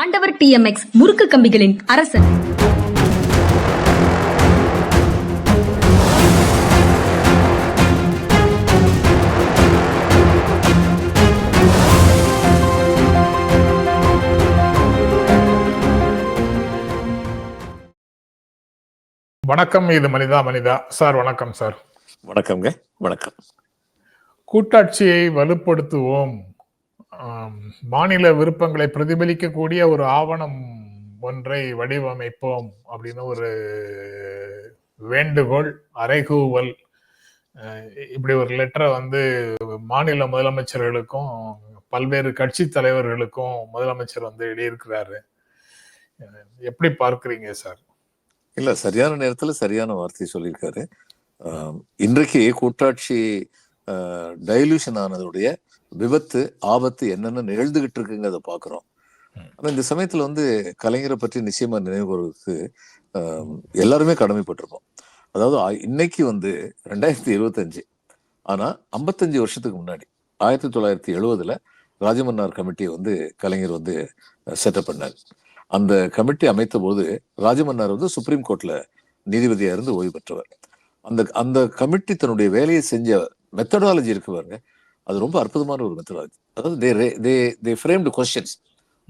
ஆண்டவர் டிஎம்எக்ஸ் முறுக்கு கம்பிகளின் அரசன். வணக்கம் இது மனிதா மனிதா. சார் வணக்கம் சார். வணக்கம்ங்க வணக்கம். கூட்டாட்சியை வலுப்படுத்துவோம். மாநில விருப்பங்களை பிரதிபலிக்கக்கூடிய ஒரு ஆவணம் ஒன்றை வடிவமைப்போம் அப்படின்னு ஒரு வேண்டுகோள் அறைகூவல். இப்படி ஒரு லெட்டரை வந்து மாநில முதலமைச்சர்களுக்கும் பல்வேறு கட்சி தலைவர்களுக்கும் முதலமைச்சர் வந்து எழுதியிருக்கிறாரு. எப்படி பார்க்குறீங்க சார்? இல்ல சரியான நேரத்துல சரியான வார்த்தையை சொல்லியிருக்காரு. இன்றைக்கு கூட்டாட்சி டைலூஷன் ஆனதுடைய விபத்து ஆபத்து என்னென்ன நிகழ்ந்துகிட்டு இருக்குங்கிறத பாக்குறோம் ஆனா இந்த சமயத்துல வந்து கலைஞரை பற்றி நிச்சயமா நினைவுறதுக்கு எல்லாருமே கடமைப்பட்டிருப்போம். அதாவது இன்னைக்கு வந்து ரெண்டாயிரத்தி இருபத்தஞ்சு. ஆனா ஐம்பத்தஞ்சு வருஷத்துக்கு முன்னாடி ஆயிரத்தி தொள்ளாயிரத்தி எழுவதுல ராஜமன்னார் கமிட்டியை வந்து கலைஞர் வந்து செட்டப் பண்ணார். அந்த கமிட்டி அமைத்த போது ராஜமன்னார் வந்து சுப்ரீம் கோர்ட்ல நீதிபதியா இருந்து ஓய்வு பெற்றவர். அந்த அந்த கமிட்டி தன்னுடைய வேலையை செஞ்ச மெத்தடாலஜி இருக்கு பாருங்க. அது ரொம்ப அற்புதமான ஒரு மெத்தடாலஜி அதாவது தே தே தே ஃப்ரேம்டு கொஸ்டின்ஸ்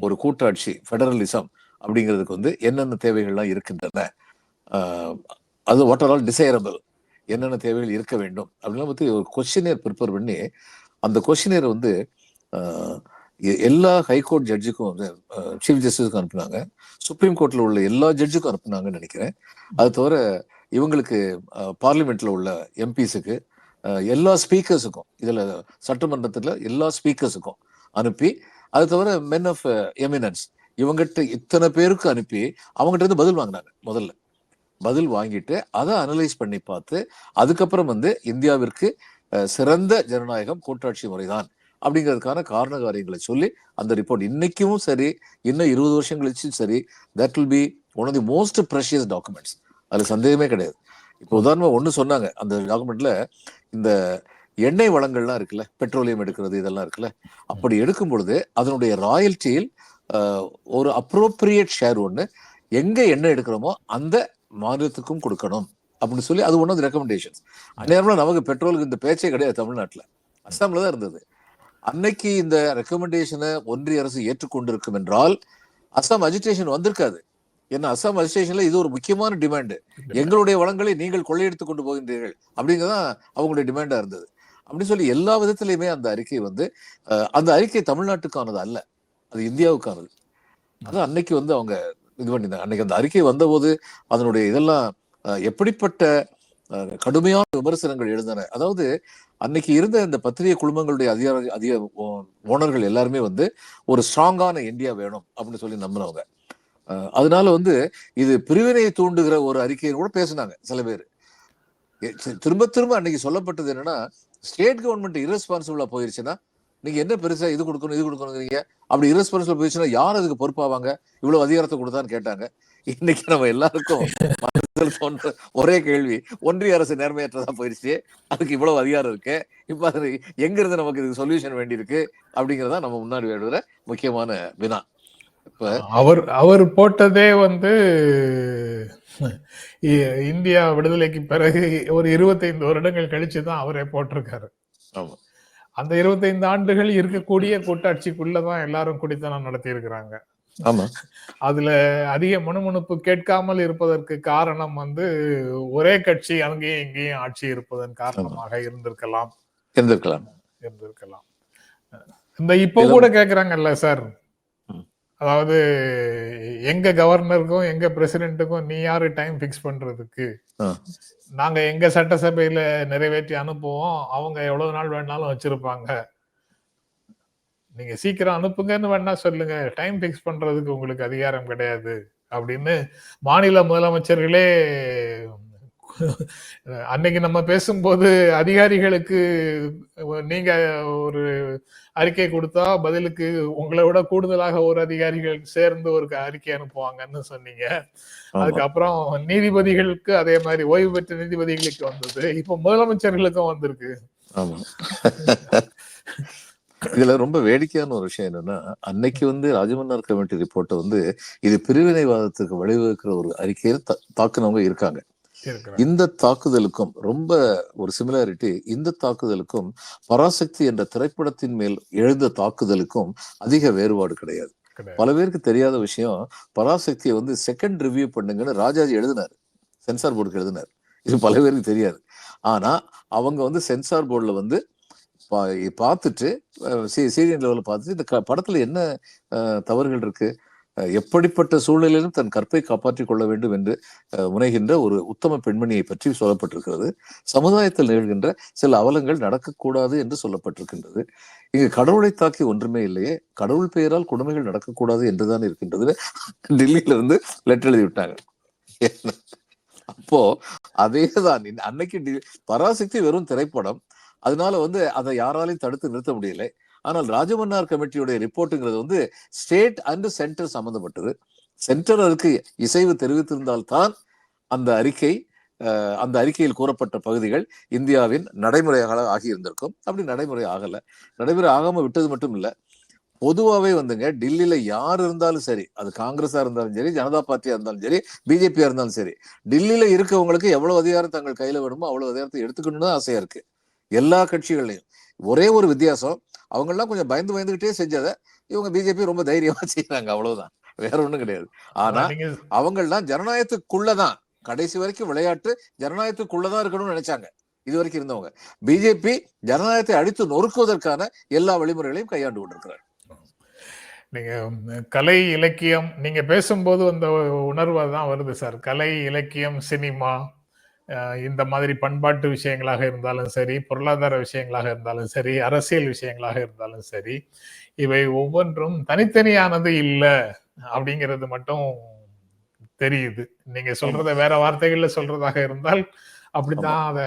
ஒரு கூட்டாட்சி ஃபெடரலிசம் அப்படிங்கிறதுக்கு வந்து என்னென்ன தேவைகள்லாம் இருக்கின்றன. அது வாட் ஆர் ஆல் டிசைரபிள் என்னென்ன தேவைகள் இருக்க வேண்டும்? அப்படின்லாம் பற்றி ஒரு கொஸ்டினியர் ப்ரிப்பேர் பண்ணி அந்த கொஸ்டினியர் வந்து எ- எல்லா ஹைகோர்ட் ஜட்ஜுக்கும் வந்து சீஃப் ஜஸ்டிஸுக்கும் அனுப்புனாங்க. சுப்ரீம் கோர்ட்டில் உள்ள எல்லா ஜட்ஜுக்கும் அனுப்புனாங்கன்னு நினைக்கிறேன். அது தவிர இவங்களுக்கு பார்லிமெண்ட்டில் உள்ள எம்பிஸுக்கு எல்லா ஸ்பீக்கர்ஸுக்கும் இதில் சட்டமன்றத்தில் எல்லா ஸ்பீக்கர்ஸுக்கும் அனுப்பி அது தவிர மென் ஆஃப் எமினன்ஸ் இவங்ககிட்ட இத்தனை பேருக்கு அனுப்பி அவங்ககிட்ட இருந்து பதில் வாங்கினாங்க முதல்ல. பதில் வாங்கிட்டு அதை அனலைஸ் பண்ணி பார்த்து அதுக்கப்புறம் வந்து இந்தியாவிற்கு சிறந்த ஜனநாயகம் கூட்டாட்சி முறைதான் அப்படிங்கிறதுக்கான காரண காரியங்களை சொல்லி அந்த ரிப்போர்ட் இன்னைக்கும் சரி இன்னும் இருபது வருஷம் கழிச்சும் சரி that will be one of the most precious documents அதில் சந்தேகமே கிடையாது. இப்போ உதாரணமா ஒண்ணு சொன்னாங்க. அந்த டாக்குமெண்ட்ல இந்த எண்ணெய் வளங்கள்லாம் இருக்குல்ல பெட்ரோலியம் எடுக்கிறது இதெல்லாம் இருக்குல்ல அப்படி எடுக்கும் பொழுது அதனுடைய ராயல்ட்டியில் ஒரு அப்ரோப்ரியேட் ஷேர் ஒண்ணு எங்க எண்ணெய் எடுக்கிறோமோ அந்த மாநிலத்துக்கும் கொடுக்கணும் அப்படின்னு சொல்லி அது ஒன் ஆஃப் ரெக்கமெண்டேஷன்ஸ் அந்நேரம்ல நமக்கு பெட்ரோலுக்கு இந்த பேச்சே கிடையாது தமிழ்நாட்டுல. அஸ்ஸாம்ல தான் இருந்தது. அன்னைக்கு இந்த ரெக்கமெண்டேஷனை ஒன்றிய அரசு ஏற்றுக்கொண்டிருக்கும் என்றால் அஸ்ஸாம் அஜிடேஷன் வந்திருக்காது. ஏன்னா அஸ்ஸாம் அசோசியேஷன்ல இது ஒரு முக்கியமான டிமாண்டு எங்களுடைய வளங்களை நீங்கள் கொள்ளையடித்து கொண்டு போகின்றீர்கள் அப்படிங்கிறதான் அவங்களுடைய டிமாண்டா இருந்தது. அப்படின்னு சொல்லி எல்லா விதத்திலையுமே அந்த அறிக்கை வந்து அந்த அறிக்கை தமிழ்நாட்டுக்கானது அல்ல. அது இந்தியாவுக்கானது. அது அன்னைக்கு வந்து அவங்க இது பண்ணியிருந்தாங்க. அன்னைக்கு அந்த அறிக்கை வந்தபோது அதனுடைய இதெல்லாம் எப்படிப்பட்ட கடுமையான விமர்சனங்கள் எழுந்தன. அதாவது அன்னைக்கு இருந்த இந்த பத்திரிகை குழுமங்களுடைய அதிகார அதிக ஓனர்கள் எல்லாருமே வந்து ஒரு ஸ்ட்ராங்கான இந்தியா வேணும் அப்படின்னு சொல்லி நம்பினவங்க. அதனால வந்து இது பிரிவினையை தூண்டுகிற ஒரு அறிக்கைன்னு கூட பேசுனாங்க சில பேர். திரும்ப திரும்ப அன்னைக்கு சொல்லப்பட்டது என்னன்னா ஸ்டேட் கவர்மெண்ட் இரஸ்பான்சிபிளா போயிருச்சுன்னா நீங்க என்ன பெருசா இது கொடுக்கணும் இது கொடுக்கணுங்கிறீங்க? அப்படி இரஸ்பான்சிபிள் போயிருச்சுன்னா யார் அதுக்கு பொறுப்பாவாங்க? இவ்வளவு அதிகாரத்தை கொடுத்தான்னு கேட்டாங்க. இன்னைக்கு நம்ம எல்லாருக்கும் தோன்ற ஒரே கேள்வி ஒன்றிய அரசு நேர்மையற்றதா போயிருச்சு அதுக்கு இவ்வளவு அதிகாரம் இருக்கு இப்ப அது எங்க இருந்து நமக்கு இதுக்கு சொல்யூஷன் வேண்டி இருக்கு அப்படிங்கறதா நம்ம முன்னாடி வேண்டுகிற முக்கியமான வினா. அவர் அவர் போட்டதே வந்து இந்தியா விடுதலைக்கு பிறகு ஒரு இருபத்தைந்து வருடங்கள் கழிச்சு தான் அவரே போட்டிருக்காரு. அந்த இருபத்தைந்து ஆண்டுகள் இருக்கக்கூடிய கூட்டாட்சிக்குள்ளதான் எல்லாரும் குடித்தனம் நடத்தி இருக்கிறாங்க ஆமா. அதுல அதிக முணுமுணுப்பு கேட்காமல் இருப்பதற்கு காரணம் வந்து ஒரே கட்சி அங்கேயும் இங்கேயும் ஆட்சி இருப்பதன் காரணமாக இருந்திருக்கலாம். இருந்திருக்கலாம். இருந்திருக்கலாம். இந்த இப்போ கூட கேக்குறாங்கல்ல சார். அதாவது எங்க கவர்னருக்கும் எங்க பிரசிடென்ட்டுக்கும் நீ யாரு டைம் ஃபிக்ஸ் பண்றதுக்கு. நாங்க எங்க சட்டசபையில நிறைவேற்றி அனுப்புவோம். அவங்க எவ்வளவு நாள் வேணாலும் வச்சிருப்பாங்க. நீங்க சீக்கிரம் அனுப்புங்கன்னு வேணா சொல்லுங்க. டைம் ஃபிக்ஸ் பண்றதுக்கு உங்களுக்கு அதிகாரம் கிடையாது. அப்படின்னு மாநில முதலமைச்சர்களே அன்னைக்கு நம்ம பேசும்போது அதிகாரிகளுக்கு நீங்க ஒரு அறிக்கை கொடுத்தா பதிலுக்கு உங்களை விட கூடுதலாக ஒரு அதிகாரிகள் சேர்ந்து ஒரு அறிக்கை அனுப்புவாங்கன்னு சொன்னீங்க. அதுக்கப்புறம் நீதிபதிகளுக்கு அதே மாதிரி ஓய்வு பெற்ற நீதிபதிகளுக்கு வந்தது. இப்ப முதலமைச்சர்களுக்கும் வந்திருக்கு. ஆமா. இதுல ரொம்ப வேடிக்கையான ஒரு விஷயம் என்னன்னா அன்னைக்கு வந்து ராஜமன்னார் கமிட்டி ரிப்போர்ட்டை வந்து இது பிரிவினைவாதத்துக்கு வழிவகுக்கிற ஒரு அறிக்கையை தா- தாக்குனவங்க இருக்காங்க. இந்த தாக்குதலுக்கும் ரொம்ப ஒரு சிமிலாரிட்டி இந்த தாக்குதலுக்கும் பராசக்தி என்ற திரைப்படத்தின் மேல் எழுந்த தாக்குதலுக்கும் அதிக வேறுபாடு கிடையாது. பல பேருக்கு தெரியாத விஷயம் பராசக்தியை வந்து செகண்ட் ரிவ்யூ பண்ணுங்கன்னு ராஜாஜி எழுதினார். சென்சார் போர்டுக்கு எழுதினார். இது பல பேருக்கு தெரியாது. ஆனா அவங்க வந்து சென்சார் போர்டுல வந்து பா- பார்த்துட்டு சீரியன் லெவலில் பார்த்துட்டு இந்த படத்துல என்ன தவறுகள் இருக்கு? எப்படிப்பட்ட சூழ்நிலையிலும் தன் கற்பை காப்பாற்றிக் கொள்ள வேண்டும் என்று அஹ், முனைகின்ற ஒரு உத்தம பெண்மணியை பற்றி சொல்லப்பட்டிருக்கிறது. சமுதாயத்தில் நிகழ்கின்ற சில அவலங்கள் நடக்கக்கூடாது என்று சொல்லப்பட்டிருக்கின்றது. இங்கு கடவுளை தாக்கி ஒன்றுமே இல்லையே கடவுள் பெயரால் கொடுமைகள் நடக்கக்கூடாது என்றுதான் இருக்கின்றது டெல்லியிலிருந்து லெட்டர் எழுதி விட்டாங்க அப்போ அதேதான். அன்னைக்கு பராசக்தி வெறும் திரைப்படம். அதனால வந்து அதை யாராலையும் தடுத்து நிறுத்த முடியலை. ஆனால் ராஜமன்னார் கமிட்டியுடைய ரிப்போர்ட்டுங்கிறது வந்து ஸ்டேட் அண்ட் சென்டர் சம்பந்தப்பட்டது. சென்டர் அதுக்கு இசைவு தெரிவித்திருந்தால் தான் அந்த அறிக்கை அந்த அறிக்கையில் கூறப்பட்ட பகுதிகள் இந்தியாவின் நடைமுறையாக ஆகியிருந்திருக்கும். அப்படி நடைமுறை ஆகலை. நடைமுறை ஆகாமல் விட்டது மட்டும் இல்லை. பொதுவாகவே வந்துங்க டில்லியில் யார் இருந்தாலும் சரி அது காங்கிரஸாக இருந்தாலும் சரி ஜனதா பார்ட்டியாக இருந்தாலும் சரி பிஜேபியாக இருந்தாலும் சரி டில்லியில் இருக்கவங்களுக்கு எவ்வளோ அதிகாரம் தங்கள் கையில் வேணுமோ அவ்வளோ அதிகாரத்தை எடுத்துக்கணும்னு ஆசையாக இருக்குது எல்லா கட்சிகள்லையும் ஒரே ஒரு வித்தியாசம் அவங்க எல்லாம் கொஞ்சம் பயந்து பயந்துகிட்டே செஞ்சதை இவங்க பிஜேபி ரொம்ப தைரியமா செய்யறாங்க அவ்வளவுதான். வேற ஒண்ணும் கிடையாது. ஆனா அவங்கெல்லாம் ஜனநாயகத்துக்குள்ளதான். கடைசி வரைக்கும் விளையாட்டு ஜனநாயகத்துக்குள்ளதான் இருக்கணும்னு நினைச்சாங்க. இது வரைக்கும் இருந்தவங்க. பிஜேபி ஜனநாயகத்தை அடித்து நொறுக்குவதற்கான எல்லா வழிமுறைகளையும் கையாண்டு கொண்டிருக்கிறார். நீங்க கலை இலக்கியம் நீங்க பேசும்போது அந்த உணர்வு தான் வருது சார். கலை இலக்கியம் சினிமா இந்த மாதிரி பண்பாட்டு விஷயங்களாக இருந்தாலும் சரி பொருளாதார விஷயங்களாக இருந்தாலும் சரி அரசியல் விஷயங்களாக இருந்தாலும் சரி இவை ஒவ்வொன்றும் தனித்தனியானது இல்லை அப்படிங்கிறது மட்டும் தெரியுது. நீங்க சொல்றத வேற வார்த்தைகள்ல சொல்றதாக இருந்தால் அப்படித்தான் அதை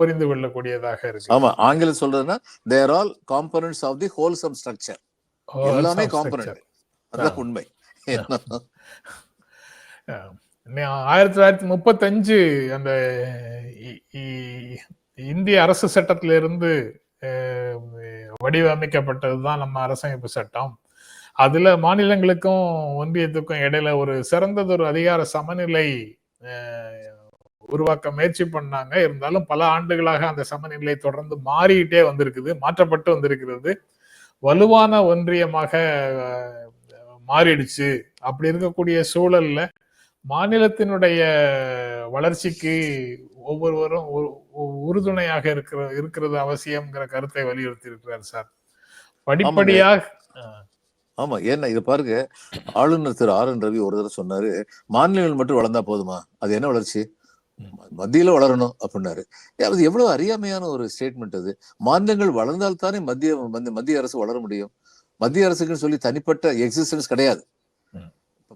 புரிந்து கொள்ளக்கூடியதாக இருக்கு. ஆமா ஆங்கிலம் சொல்றதுன்னா there all components of the wholesome structure எல்லாமே காம்பனன்ட் அதுதான் உண்மை. ஆயிரத்தி தொள்ளாயிரத்தி முப்பத்தஞ்சு அந்த இ- இ- இந்திய அரசு சட்டத்திலிருந்து வடிவமைக்கப்பட்டது தான் நம்ம அரசமைப்பு சட்டம். அதுல மாநிலங்களுக்கும் ஒன்றியத்துக்கும் இடையில ஒரு சிறந்ததொரு அதிகார சமநிலை உருவாக்க முயற்சி பண்ணாங்க. இருந்தாலும் பல ஆண்டுகளாக அந்த சமநிலை தொடர்ந்து மாறிக்கிட்டே வந்திருக்குது மாற்றப்பட்டு வந்திருக்கிறது. வலுவான ஒன்றியமாக மாறிடுச்சு. அப்படி இருக்கக்கூடிய சூழல்ல மாநிலத்தினுடைய வளர்ச்சிக்கு ஒவ்வொருவரும் உறுதுணையாக இருக்கிற இருக்கிறது அவசியம்ங்கிற கருத்தை வலியுறுத்தி இருக்கிறார் சார். படிப்படியாக ஆமா ஏன்னா இது பாருங்க ஆளுநர் திரு ஆர் என் ரவி ஒரு தடவை சொன்னாரு மாநிலங்கள் மட்டும் வளர்ந்தா போதுமா? அது என்ன வளர்ச்சி? மத்தியில வளரணும் அப்படின்னாரு. அது எவ்வளவு அறியாமையான ஒரு ஸ்டேட்மெண்ட் அது. மாநிலங்கள் வளர்ந்தால்தானே மத்திய மத்திய- மத்திய அரசு வளர முடியும். மத்திய அரசுக்குன்னு சொல்லி தனிப்பட்ட எக்ஸிஸ்டன்ஸ் கிடையாது.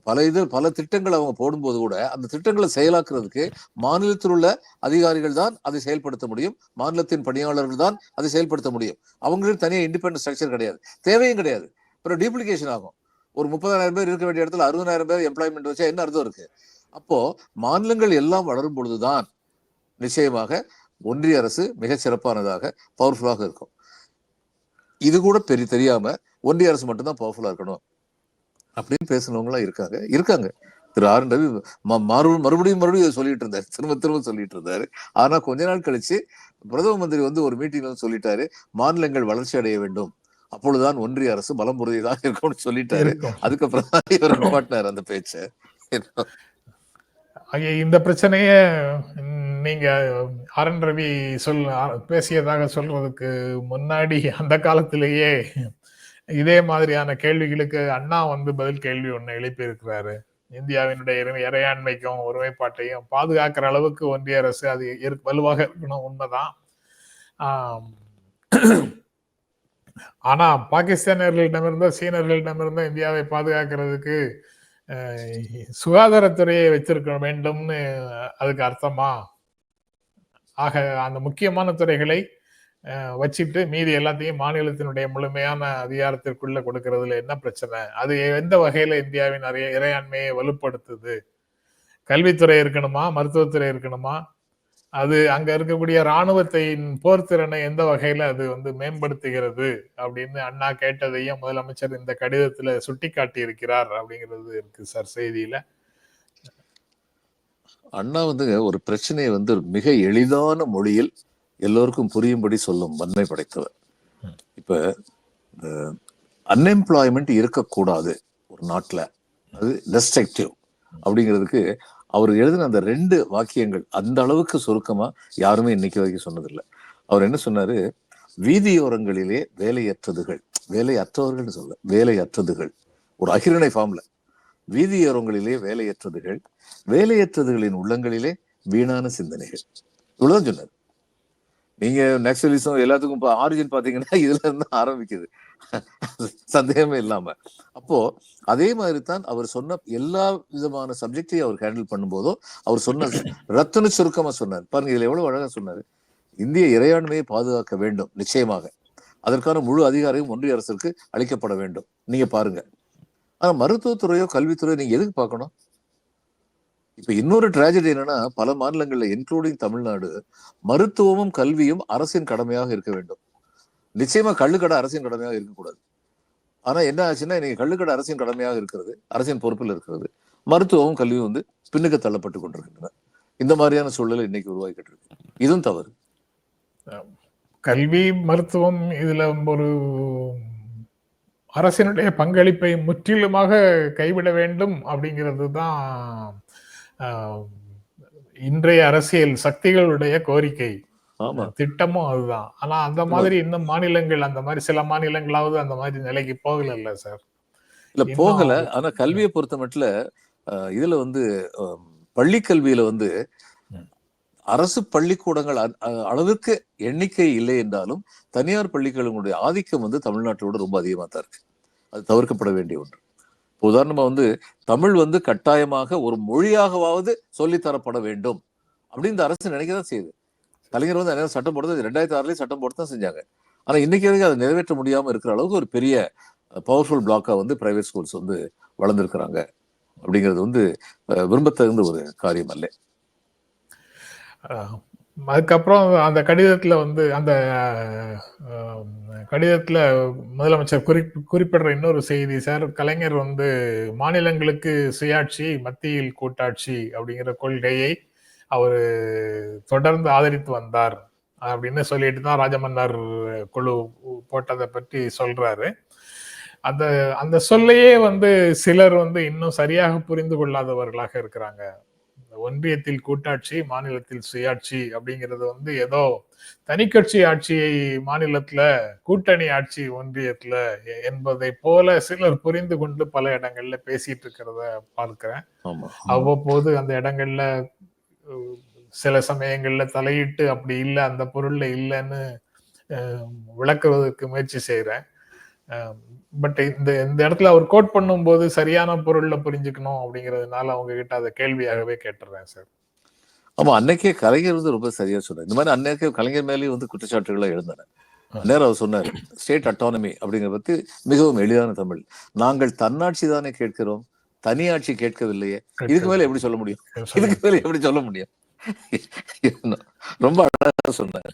பல இது பல திட்டங்கள் அவங்க போடும்போது கூட அந்த திட்டங்களை செயலாக்குறதுக்கு மாநிலத்தில் உள்ள அதிகாரிகள் தான் அதை செயல்படுத்த முடியும். மாநிலத்தின் பணியாளர்கள் தான் அதை செயல்படுத்த முடியும். அவங்களுக்கு தனியாக இண்டிபெண்டன்ட் ஸ்ட்ரக்சர் கிடையாது. தேவையும் கிடையாது. அப்புறம் டூப்ளிகேஷன் ஆகும். ஒரு முப்பதாயிரம் பேர் இருக்க வேண்டிய இடத்துல அறுபதாயிரம் பேர் எம்ப்ளாய்மெண்ட் வச்சா என்ன அர்த்தம் இருக்கு? அப்போ மாநிலங்கள் எல்லாம் வளரும் பொழுதுதான் நிச்சயமாக ஒன்றிய அரசு மிகச் சிறப்பானதாக பவர்ஃபுல்லாக இருக்கும். இது கூட பெரிய தெரியாம ஒன்றிய அரசு மட்டும்தான் பவர்ஃபுல்லா இருக்கணும். அப்படின்னு பேசுனவங்களாம் இருக்காங்க. இருக்காங்க. திரு ஆர் ரவி மறுபடியும் மறுபடியும் இதை சொல்லிட்டு இருந்தாரு. திரும்ப திரும்ப சொல்லிட்டு இருந்தாரு. ஆனா கொஞ்ச நாள் கழிச்சு பிரதம மந்திரி வந்து ஒரு மீட்டிங்ல சொல்லிட்டாரு. மாநிலங்கள் வளர்ச்சி அடைய வேண்டும். அப்பொழுதுதான் ஒன்றிய அரசு பலம் உறுதியதாக இருக்கும்னு சொல்லிட்டாரு. அதுக்கப்புறம் தான் இவர் நிப்பாட்டினார் அந்த பேச்சை. இந்த பிரச்சனைய நீங்க ஆர் என் ரவி சொல் பேசியதாக சொல்றதுக்கு முன்னாடி அந்த காலத்திலேயே இதே மாதிரியான கேள்விகளுக்கு அண்ணா வந்து பதில் கேள்வி ஒன்று எழுப்பியிருக்கிறாரு. இந்தியாவினுடைய இறை- இறையாண்மைக்கும் ஒருமைப்பாட்டையும் பாதுகாக்கிற அளவுக்கு ஒன்றிய அரசு அது வலுவாக இருக்கணும் உண்மைதான். ஆம். ஆனா பாகிஸ்தானியர்களிடமிருந்தோ சீனர்களிடமிருந்தோ இந்தியாவை பாதுகாக்கிறதுக்கு சுகாதாரத்துறையை வச்சிருக்க வேண்டும்னு அதுக்கு அர்த்தமா? ஆக அந்த முக்கியமான துறைகளை வச்சுட்டு மீதி எல்லாத்தையும் மாநிலத்தினுடைய முழுமையான அதிகாரத்திற்குள்ள கொடுக்கறதுல என்ன பிரச்சனை? அது எந்த வகையில இந்தியாவின் நிறைய இறையாண்மையை வலுப்படுத்துது? கல்வித்துறை இருக்கணுமா? மருத்துவத்துறை இருக்கணுமா? அது அங்க இருக்கக்கூடிய ராணுவத்தின் போர்த்திறனை எந்த வகையில அது வந்து மேம்படுத்துகிறது? அப்படின்னு அண்ணா கேட்டதையும் முதலமைச்சர் இந்த கடிதத்துல சுட்டிக்காட்டி இருக்கிறார் அப்படிங்கிறது இருக்கு சார் செய்தியில. அண்ணா வந்து ஒரு பிரச்சனையை வந்து மிக எளிதான மொழியில் எல்லோருக்கும் புரியும்படி சொல்லும் வன்மை படைத்தவர். இப்ப அன்எம்ப்ளாய்மெண்ட் இருக்கக்கூடாது ஒரு நாட்டில். அது டெஸ்ட்ரக்டிவ் அப்படிங்கிறதுக்கு அவர் எழுதின அந்த ரெண்டு வாக்கியங்கள் அந்த அளவுக்கு சுருக்கமாக யாருமே இன்னைக்கு வரைக்கும் சொன்னதில்லை. அவர் என்ன சொன்னார்? வீதியோரங்களிலே வேலையற்றதுகள் வேலையற்றவர்கள் சொல்ல வேலையற்றதுகள். ஒரு அகிரணை ஃபார்ம்ல வீதியோரங்களிலே வேலையற்றதுகள் வேலையற்றதுகளின் உள்ளங்களிலே வீணான சிந்தனைகள். இவ்வளவுதான் சொன்னார். நீங்க நக்சலிசம் எல்லாத்துக்கும் இப்போ ஆரிஜின் பாத்தீங்கன்னா இதுல இருந்து ஆரம்பிக்குது. சந்தேகமே இல்லாம. அப்போ அதே மாதிரி தான் அவர் சொன்ன எல்லா விதமான சப்ஜெக்டையும் அவர் ஹேண்டில் பண்ணும்போதோ அவர் சொன்ன ரத்தன சுருக்கமா சொன்னார். பாருங்க இதுல எவ்வளவு அழகா சொன்னாரு. இந்திய இறையாண்மையை பாதுகாக்க வேண்டும் நிச்சயமாக. அதற்கான முழு அதிகாரமும் ஒன்றிய அரசிற்கு அளிக்கப்பட வேண்டும். நீங்க பாருங்க. ஆனா மருத்துவத்துறையோ கல்வித்துறையோ நீங்க எதுக்கு பார்க்கணும்? இப்ப இன்னொரு ட்ராஜடி என்னன்னா பல மாநிலங்கள்ல இன்க்ளூடிங் தமிழ்நாடு மருத்துவமும் கல்வியும் அரசின் கடமையாக இருக்க வேண்டும். நிச்சயமா கள்ளுக்கடை அரசின் கடமையாக இருக்கக்கூடாது. ஆனா என்ன ஆச்சுன்னா இன்னைக்கு கள்ளுக்கடை அரசின் கடமையாக இருக்கிறது அரசின் பொறுப்பில் இருக்கிறது. மருத்துவமும் கல்வியும் வந்து பின்னுக்கு தள்ளப்பட்டு கொண்டிருக்கின்றன. இந்த மாதிரியான சூழல் இன்னைக்கு உருவாக்கிட்டு இருக்கு. இதுவும் தவறு. கல்வி மருத்துவம் இதுல ஒரு அரசினுடைய பங்களிப்பை முற்றிலுமாக கைவிட வேண்டும் அப்படிங்கிறது தான் இன்றைய அரசியல் சக்திகளுடைய கோரிக்கை திட்டமும் அதுதான். ஆனா அந்த மாதிரி இன்னும் மாநிலங்கள் அந்த மாதிரி சில மாநிலங்களாவது அந்த மாதிரி நிலைக்கு போகல இல்ல சார் இல்ல போகல ஆனா கல்வியை பொறுத்த மட்டும் இதுல வந்து பள்ளி கல்வியில வந்து. அரசு பள்ளிக்கூடங்கள் அ- அ- அளவுக்கு எண்ணிக்கை இல்லை என்றாலும் தனியார் பள்ளிகளுடைய ஆதிக்கம் வந்து தமிழ்நாட்டோட ரொம்ப அதிகமா தான் இருக்கு. அது தவிர்க்கப்பட வேண்டிய ஒன்று. உதாரணமா வந்து தமிழ் வந்து கட்டாயமாக ஒரு மொழியாகவாவது சொல்லித்தரப்பட வேண்டும் அப்படின்னு இந்த அரசு நினைக்கதான் செய்யுது. கலைஞர் வந்து அந்நேரம் சட்டம் போடுறது ரெண்டாயிரத்தி ஆறுலயும் சட்டம் போட்டு தான் செஞ்சாங்க. ஆனா இன்னைக்கு வரைக்கும் அதை நிறைவேற்ற முடியாம இருக்கிற அளவுக்கு ஒரு பெரிய பவர்ஃபுல் பிளாக்கா வந்து பிரைவேட் ஸ்கூல்ஸ் வந்து வளர்ந்துருக்குறாங்க அப்படிங்கிறது வந்து விரும்பத்தகுந்த ஒரு காரியம் அல்ல. அதுக்கப்புறம் அந்த கடிதத்துல வந்து அந்த கடிதத்தில் முதலமைச்சர் குறி குறிப்பிடுற இன்னொரு செய்தி சார் கலைஞர் வந்து மாநிலங்களுக்கு சுயாட்சி மத்தியில் கூட்டாட்சி அப்படிங்கிற கொள்கையை அவர் தொடர்ந்து ஆதரித்து வந்தார் அப்படின்னு சொல்லிட்டு தான் ராஜமன்னார் குழு போட்டதை பற்றி சொல்றாரு. அந்த அந்த சொல்லையே வந்து சிலர் வந்து இன்னும் சரியாக புரிந்து கொள்ளாதவர்களாக இருக்கிறாங்க. ஒன்றியத்தில் கூட்டாட்சி மாநிலத்தில் சுயாட்சி அப்படிங்கிறது வந்து ஏதோ தனிக்கட்சி ஆட்சியை மாநிலத்துல கூட்டணி ஆட்சி ஒன்றியத்துல என்பதை போல சிலர் புரிந்து கொண்டு பல இடங்கள்ல பேசிட்டு இருக்கிறத பார்க்கிறேன். அவ்வப்போது அந்த இடங்கள்ல சில சமயங்கள்ல தலையிட்டு அப்படி இல்லை அந்த பொருள்ல இல்லைன்னு விளக்குவதற்கு முயற்சி செய்யறேன் பட் இந்த இந்த இடத்துல அவர் கோட் பண்ணும்போது சரியான பொருள்ல புரிஞ்சுக்கணும் அப்படிங்கிறதுனால அவங்க கிட்ட அதை கேள்வியாகவே கேட்டுறேன் சார் ஆமா அன்னைக்கே கலைஞர் வந்து ரொம்ப சரியா சொன்னார். இந்த மாதிரி அன்னைக்கே கலைஞர் மேலேயும் வந்து குற்றச்சாட்டுகளை எழுந்தன நேரம் அவர் சொன்னார் ஸ்டேட் அட்டானமி அப்படிங்கிறத பத்தி மிகவும் எளிதான தமிழ். நாங்கள் தன்னாட்சி தானே கேட்கிறோம் தனியாட்சி கேட்கவில்லையே. இதுக்கு மேல எப்படி சொல்ல முடியும்? இதுக்கு மேல எப்படி சொல்ல முடியும்? ரொம்ப அழகா சொன்னார்.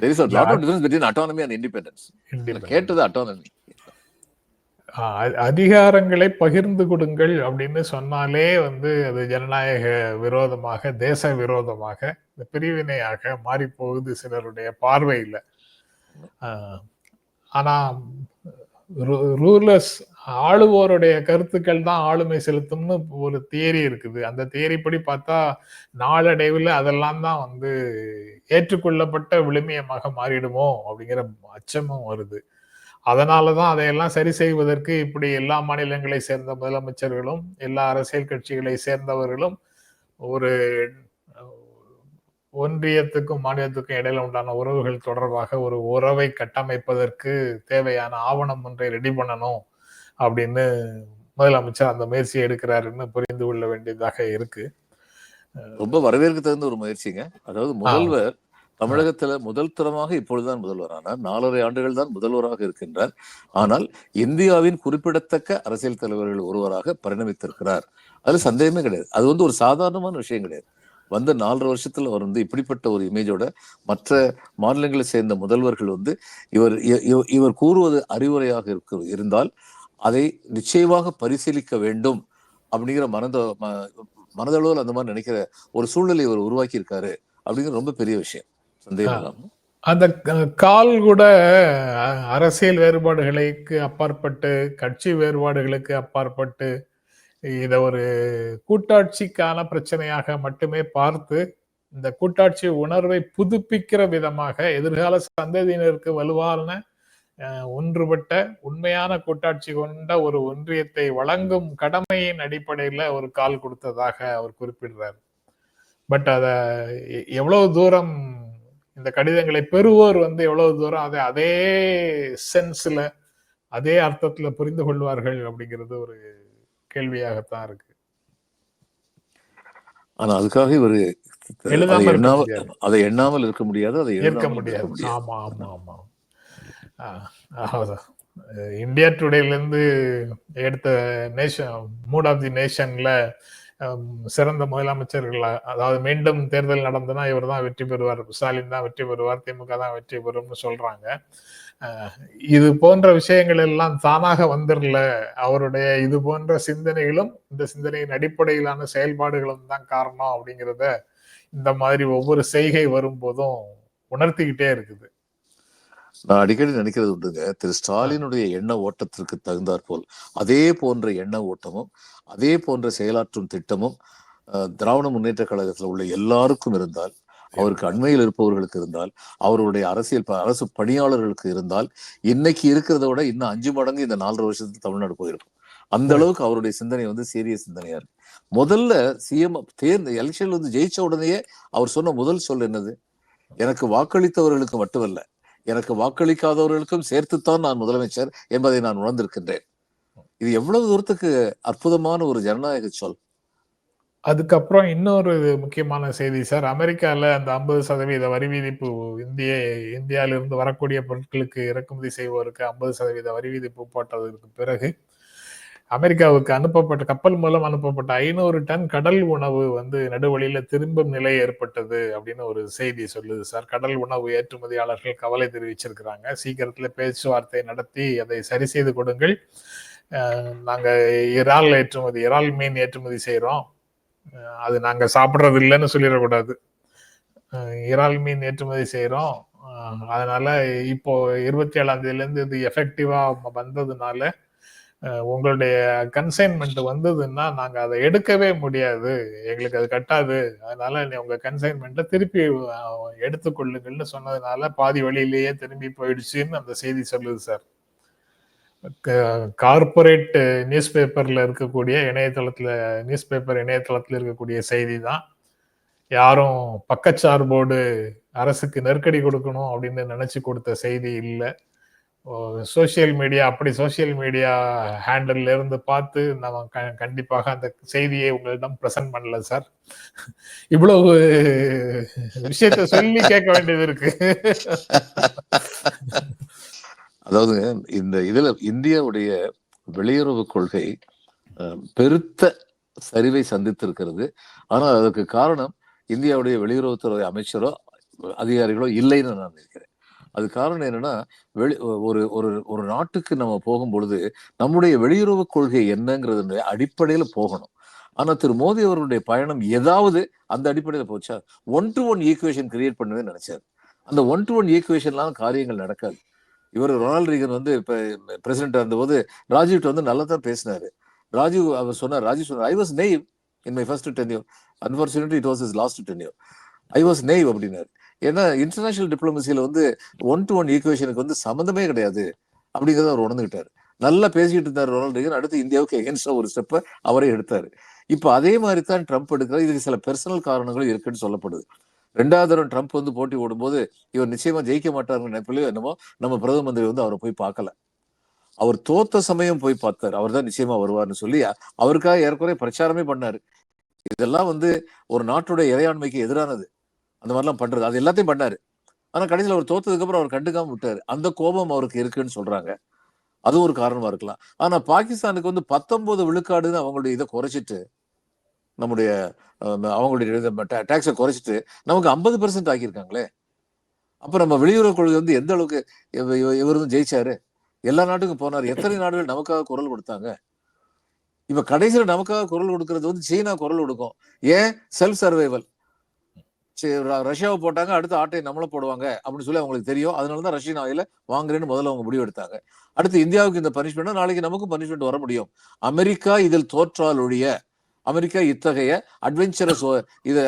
Is a lot of difference between autonomy and independence. Independent. கேட்டது autonomy. ஆஹ் அ- அதிகாரங்களை பகிர்ந்து கொடுங்கள் அப்படின்னு சொன்னாலே வந்து அது ஜனநாயக விரோதமாக தேச விரோதமாக இந்த பிரிவினையாக மாறி போகுது சிலருடைய பார்வையில. ஆனா ரூலர்ஸ் ஆளுவோருடைய கருத்துக்கள் தான் ஆளுமை செலுத்தும்னு ஒரு தியரி இருக்குது. அந்த தியரி படி பார்த்தா நாளடைவில் அதெல்லாம் தான் வந்து ஏற்றுக்கொள்ளப்பட்ட விழுமியமாக மாறிடுமோ அப்படிங்கிற அச்சமும் வருது. அதனாலதான் அதையெல்லாம் சரி செய்வதற்கு இப்படி எல்லா மாநிலங்களை சேர்ந்த முதலமைச்சர்களும் எல்லா அரசியல் கட்சிகளை சேர்ந்தவர்களும் ஒரு ஒன்றியத்துக்கும் மாநிலத்துக்கும் இடையில உண்டான உறவுகள் தொடர்பாக ஒரு உறவை கட்டமைப்பதற்கு தேவையான ஆவணம் ஒன்றை ரெடி பண்ணணும். அப்படின்னு முதலமைச்சர் அந்த முயற்சியை எடுக்கிறாருன்னு புரிந்து கொள்ள வேண்டியதாக இருக்கு. ரொம்ப வரவேற்க தகுந்த ஒரு முயற்சிங்க. அதாவது முதல்வர் தமிழகத்துல முதல் தரமாக இப்பொழுதுதான் முதல்வர் ஆனார். நாலரை ஆண்டுகள் தான் முதல்வராக இருக்கின்றார். ஆனால் இந்தியாவின் குறிப்பிடத்தக்க அரசியல் தலைவர்கள் ஒருவராக பரிணமித்திருக்கிறார். அதுல சந்தேகமே கிடையாது. அது வந்து ஒரு சாதாரணமான விஷயம் கிடையாது. வந்த நாலரை வருஷத்துல அவர் வந்து இப்படிப்பட்ட ஒரு இமேஜோட மற்ற மாநிலங்களை சேர்ந்த முதல்வர்கள் வந்து இவர் இவர் கூறுவது அறிவுரையாக இருக்க இருந்தால் அதை நிச்சயமாக பரிசீலிக்க வேண்டும் அப்படிங்கிற மனத மனதளவில் அந்த மாதிரி நினைக்கிற ஒரு சூழ்நிலை இவர் உருவாக்கி இருக்காரு அப்படிங்கிற ரொம்ப பெரிய விஷயம். சந்தேகம் அந்த கால் கூட அரசியல் வேறுபாடுகளுக்கு அப்பாற்பட்டு கட்சி வேறுபாடுகளுக்கு அப்பாற்பட்டு இத ஒரு கூட்டாட்சிக்கான பிரச்சனையாக மட்டுமே பார்த்து இந்த கூட்டாட்சி உணர்வை புதுப்பிக்கிற விதமாக எதிர்கால சந்ததியினருக்கு வலுவான ஒன்றுபட்ட உண்மையான கூட்டாட்சி கொண்ட ஒரு ஒன்றியத்தை வழங்கும் கடமையின் அடிப்படையில ஒரு கால் கொடுத்ததாக அவர் குறிப்பிடுறார். பட் அத எவ்வளவு தூரம் இந்த கடிதங்களை பெறுவோர் வந்து எவ்வளவு தூரம் அதை அதே சென்ஸ்ல அதே அர்த்தத்துல புரிந்து கொள்வார்கள் அப்படிங்கிறது ஒரு கேள்வியாகத்தான் இருக்கு. ஆனா அதுக்காக இவர் அதை எண்ணாமல் முடியாது. அதை எண்ணாமல் இருக்க முடியாது அதை எழுதாமல் முடியாது. ஆமா ஆமா ஆமா. ஆஹ் இந்தியா டுடேலேருந்து எடுத்த நேஷன் மூட் ஆஃப் தி நேஷன்ல சிறந்த முதலமைச்சர்கள் அதாவது மீண்டும் தேர்தல் நடந்தனா இவர் தான் வெற்றி பெறுவார் ஸ்டாலின் தான் வெற்றி பெறுவார் திமுக தான் வெற்றி பெறும்னு சொல்றாங்க. இது போன்ற விஷயங்கள் எல்லாம் தானாக வந்துடல அவருடைய இது போன்ற சிந்தனைகளும் இந்த சிந்தனையின் அடிப்படையிலான செயல்பாடுகளும் தான் காரணம் அப்படிங்கிறத இந்த மாதிரி ஒவ்வொரு செய்கை வரும்போதும் உணர்த்திக்கிட்டே இருக்குது. நான் அடிக்கடி நினைக்கிறது உண்டுங்க. திரு ஸ்டாலினுடைய எண்ண ஓட்டத்திற்கு தகுந்தாற் போல் அதே போன்ற எண்ண ஓட்டமும் அதே போன்ற செயலாற்றும் திட்டமும் திராவிட முன்னேற்ற கழகத்தில் உள்ள எல்லாருக்கும் இருந்தால் அவருக்கு அண்மையில் இருப்பவர்களுக்கு இருந்தால் அவருடைய அரசியல் அரசு பணியாளர்களுக்கு இருந்தால் இன்னைக்கு இருக்கிறத விட இன்னும் அஞ்சு மடங்கு இந்த நாலரை வருஷத்துக்கு தமிழ்நாடு போயிருக்கும். அந்த அளவுக்கு அவருடைய சிந்தனை வந்து சீரிய சிந்தனையா இருக்கு. முதல்ல சிஎம் தேர்ந்த எலெக்ஷன்ல வந்து ஜெயிச்ச உடனேயே அவர் சொன்ன முதல் சொல் என்னது? எனக்கு வாக்களித்தவர்களுக்கு மட்டுமல்ல எனக்கு வாக்களிக்காதவர்களுக்கும் சேர்த்துத்தான் நான் முதலமைச்சர் என்பதை நான் உணர்ந்திருக்கின்றேன். இது எவ்வளவு தூரத்துக்கு அற்புதமான ஒரு ஜனநாயக சொல். அதுக்கப்புறம் இன்னொரு முக்கியமான செய்தி சார். அமெரிக்கால அந்த ஐம்பது சதவீத வரி விதிப்பு இந்திய இந்தியாவிலிருந்து வரக்கூடிய பொருட்களுக்கு இறக்குமதி செய்வோருக்கு ஐம்பது சதவீத வரி விதிப்பு போட்டதற்கு பிறகு அமெரிக்காவுக்கு அனுப்பப்பட்ட கப்பல் மூலம் அனுப்பப்பட்ட ஐநூறு டன் கடல் உணவு வந்து நடுவழியில திரும்பும் நிலை ஏற்பட்டது அப்படின்னு ஒரு செய்தி சொல்லுது சார். கடல் உணவு ஏற்றுமதியாளர்கள் கவலை தெரிவிச்சிருக்கிறாங்க. சீக்கிரத்துல பேச்சுவார்த்தை நடத்தி அதை சரி செய்து கொடுங்கள். நாங்க இறால் ஏற்றுமதி இறால் மீன் ஏற்றுமதி செய்யறோம் அது நாங்க சாப்பிட்றது இல்லைன்னு சொல்லிடக்கூடாது இறால் மீன் ஏற்றுமதி செய்யறோம் அதனால இப்போ இருபத்தி ஏழாம் தேதியிலேருந்து இது எஃபெக்டிவா வந்ததுனால உங்களுடைய கன்சைன்மெண்ட் வந்ததுன்னா நாங்க அதை எடுக்கவே முடியாது. எங்களுக்கு அது கட்டாது. அதனால நீ உங்க கன்சைன்மெண்ட்டை திருப்பி எடுத்துக்கொள்ளுங்கள்னு சொன்னதுனால பாதி வழியிலேயே திரும்பி போயிடுச்சுன்னு அந்த செய்தி சொல்லுது சார் கார்பரேட் நியூஸ் பேப்பர்ல இருக்கக்கூடிய இணையதளத்துல நியூஸ் பேப்பர் இணையதளத்துல இருக்கக்கூடிய செய்தி தான். யாரும் பக்கச்சார்போடு அரசுக்கு நெருக்கடி கொடுக்கணும் அப்படின்னு நினைச்சு கொடுத்த செய்தி இல்லை. சோசியல் மீடியா அப்படி சோசியல் மீடியா ஹேண்டில் இருந்து பார்த்து நம்ம க- கண்டிப்பாக அந்த செய்தியை உங்களிடம் பிரசன்ட் பண்ணல சார் இவ்வளவு விஷயத்த சொல்லி கேட்க வேண்டியது இருக்கு. அதாவது இந்த இதுல இந்தியாவுடைய வெளியுறவு கொள்கை பெருத்த சரிவை சந்தித்திருக்கிறது. ஆனா அதற்கு காரணம் இந்தியாவுடைய வெளியுறவுத்துறை அமைச்சரோ அதிகாரிகளோ இல்லைன்னு நான் நினைக்கிறேன். அது காரணம் என்னன்னா வெளி ஒரு ஒரு ஒரு நாட்டுக்கு நம்ம போகும் பொழுது நம்முடைய வெளியுறவு கொள்கை என்னங்கிறது அடிப்படையில போகணும். ஆனா திரு மோடி அவர்களுடைய பயணம் ஏதாவது அந்த அடிப்படையில போச்சா? One to one equation create பண்ணவே நினைச்சாரு. அந்த ஒன் டு ஒன் ஈக்குவேஷன்லாம் காரியங்கள் நடக்காது. இவர் ரொனால்ட் ரீகன் வந்து இப்போ பிரசிடென்ட் இருந்தபோது ராஜீவ்ட்ட வந்து நல்லா தான் பேசினாரு. ராஜீவ் அவர் சொன்னார் ராஜீவ் சொன்னார் I was naive in my first tenure unfortunately it was is last tenure I was naive அப்படின்னாரு. ஏன்னா இன்டர்நேஷனல் டிப்ளமசியில வந்து ஒன் டு ஒன் ஈக்குவேஷனுக்கு வந்து சம்மந்தமே கிடையாது. அப்படிங்கிறத அவர் உணர்ந்துகிட்டாரு. நல்லா பேசிக்கிட்டு இருந்தார் ரொனால்டு ரீகன் அடுத்து இந்தியாவுக்கு எகென்ஸ்டா ஒரு ஸ்டெப்பை அவரே எடுத்தார். இப்போ அதே மாதிரி தான் ட்ரம்ப் எடுக்கிறார். இதுக்கு சில பெர்சனல் காரணங்களும் இருக்குன்னு சொல்லப்படுது. ரெண்டாவது தடவை ட்ரம்ப் வந்து போட்டி ஓடும்போது இவர் நிச்சயமா ஜெயிக்க மாட்டாருன்னு நினைப்பிலையோ என்னமோ நம்ம பிரதம மந்திரி வந்து அவரை போய் பார்க்கல. அவர் தோத்த சமயம் போய் பார்த்தார். அவர் தான் நிச்சயமா வருவார்னு சொல்லி அவருக்காக ஏற்கனவே பிரச்சாரமே பண்ணாரு. இதெல்லாம் வந்து ஒரு நாட்டுடைய இறையாண்மைக்கு எதிரானது. அந்த மாதிரிலாம் பண்றது. அது எல்லாத்தையும் பண்ணாரு. ஆனா கடைசியில் அவர் தோத்ததுக்கு அப்புறம் அவர் கண்டுக்காம விட்டாரு. அந்த கோபம் அவருக்கு இருக்குன்னு சொல்றாங்க. அது ஒரு காரணமா இருக்கலாம். ஆனா பாகிஸ்தானுக்கு வந்து பத்தொன்பது விழுக்காடுன்னு அவங்களுடைய இதை குறைச்சிட்டு நம்முடைய அவங்களுடைய டேக்ஸை குறைச்சிட்டு நமக்கு ஐம்பது பெர்சன்ட் ஆக்கியிருக்காங்களே. அப்ப நம்ம வெளியுறவு கொள்கை வந்து எந்த அளவுக்கு இவ- இவர் வந்து ஜெயிச்சாரு? எல்லா நாட்டுக்கும் போனார். எத்தனை நாடுகள் நமக்காக குரல் கொடுத்தாங்க? இப்ப கடைசியில் நமக்காக குரல் கொடுக்கறது வந்து சீனா குரல் கொடுக்கும். ஏன்? செல்ஃப் சர்வைவல் ரஷ்யாவை போட்டாங்க அடுத்து ஆட்டை நம்மள போடுவாங்க அப்படின்னு சொல்லி அவங்களுக்கு தெரியும். அதனாலதான் ரஷ்யன் ஆயில வாங்குறேன்னு முதல்ல அவங்க முடிவு எடுத்தாங்க. அடுத்து இந்தியாவுக்கு இந்த பனிஷ்மெண்ட் நாளைக்கு நமக்கும் பனிஷ்மெண்ட் வர முடியும். அமெரிக்கா இதில் தோற்றால் ஒழிய அமெரிக்கா இத்தகைய அட்வென்ச்சரஸ் இது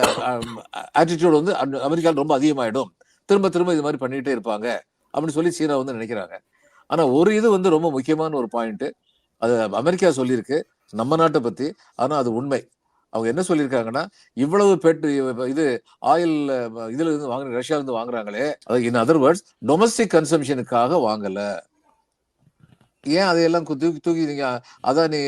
ஆட்டிடியூட் வந்து அமெரிக்காவில் ரொம்ப அதிகமாயிடும். திரும்ப திரும்ப இது மாதிரி பண்ணிட்டே இருப்பாங்க அப்படின்னு சொல்லி சீனா வந்து நினைக்கிறாங்க. ஆனா ஒரு இது வந்து ரொம்ப முக்கியமான ஒரு பாயிண்ட் அது அமெரிக்கா சொல்லியிருக்கு நம்ம நாட்டை பத்தி ஆனா அது உண்மை. அவங்க என்ன சொல்லியிருக்காங்கன்னா இவ்வளவு பெட்டு இது ஆயில் இதுல இருந்து வாங்குற ரஷ்யால இருந்து வாங்குறாங்களே இன் அதர் வேர்ட்ஸ் டொமஸ்டிக் கன்சம்ஷனுக்காக வாங்கல. ஏன் அதையெல்லாம் கு- தூக்கி தூக்கி நீங்க அதான் நீ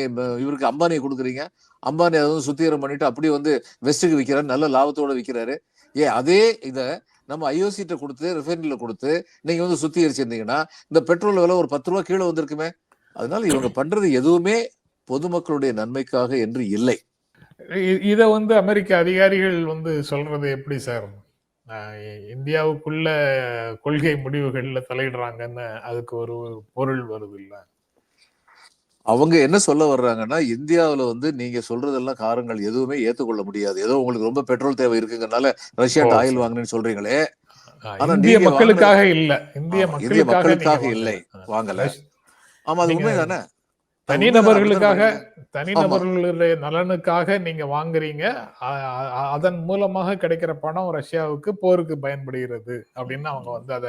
இவருக்கு அம்பானியை கொடுக்குறீங்க. அம்பானி அதை வந்து சுத்திகரம் பண்ணிட்டு அப்படியே வந்து வெஸ்ட்டுக்கு விற்கிறாரு நல்ல லாபத்தோட விற்கிறாரு ஏன் அதே இதை நம்ம ஐஓசிட்ட கொடுத்து ரிஃபைனரியில் கொடுத்து நீங்க வந்து சுத்திகரிச்சிருந்தீங்கன்னா இந்த பெட்ரோல் விலை ஒரு பத்து ரூபா கீழே வந்திருக்குமே. அதனால இவங்க பண்றது எதுவுமே பொதுமக்களுடைய நன்மைக்காக என்று இல்லை. இத வந்து அமெரிக்க அதிகாரிகள் வந்து சொல்றது எப்படி சார்? இந்தியாவுக்குள்ள கொள்கை முடிவுகள்ல தலையிடுறாங்கன்னு அதுக்கு ஒரு பொருள் வருது இல்ல அவங்க என்ன சொல்ல வர்றாங்கன்னா இந்தியாவுல வந்து நீங்க சொல்றதெல்லாம் காரங்கள் எதுவுமே ஏத்துக்கொள்ள முடியாது. ஏதோ உங்களுக்கு ரொம்ப பெட்ரோல் தேவை இருக்குங்கறனால ரஷ்யாட்ட ஓ, ஆயில். வாங்குனேன்னு சொல்றீங்களே. ஆனா இந்திய மக்களுக்காக இல்ல. இந்திய மக்களுக்காக இல்லை. வாங்கல. ஆமா அது நீங்க உண்மைதானே? அது தனிநபர்களுக்காக. தனிநபர்களுடைய நலனுக்காக நீங்க வாங்குறீங்க. அதன் மூலமாக கிடைக்கிற பணம் ரஷ்யாவுக்கு போருக்கு பயன்படுகிறது அப்படின்னு அவங்க வந்து அத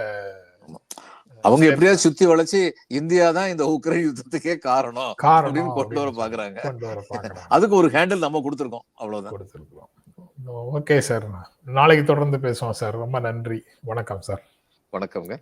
அவங்க எப்படியாவது சுத்தி வளைச்சு இந்தியா தான் இந்த உக்ரைன் யுத்தத்துக்கே காரணம் அப்படின்னு கொண்டு வர பாக்குறாங்க. அதுக்கு ஒரு ஹேண்டில் நம்ம கொடுத்துருக்கோம். அவ்வளவுதான். கொடுத்துருக்கோம் ஓகே சார் நாளைக்கு தொடர்ந்து பேசுவோம் சார் ரொம்ப நன்றி. வணக்கம் சார் வணக்கம்ங்க.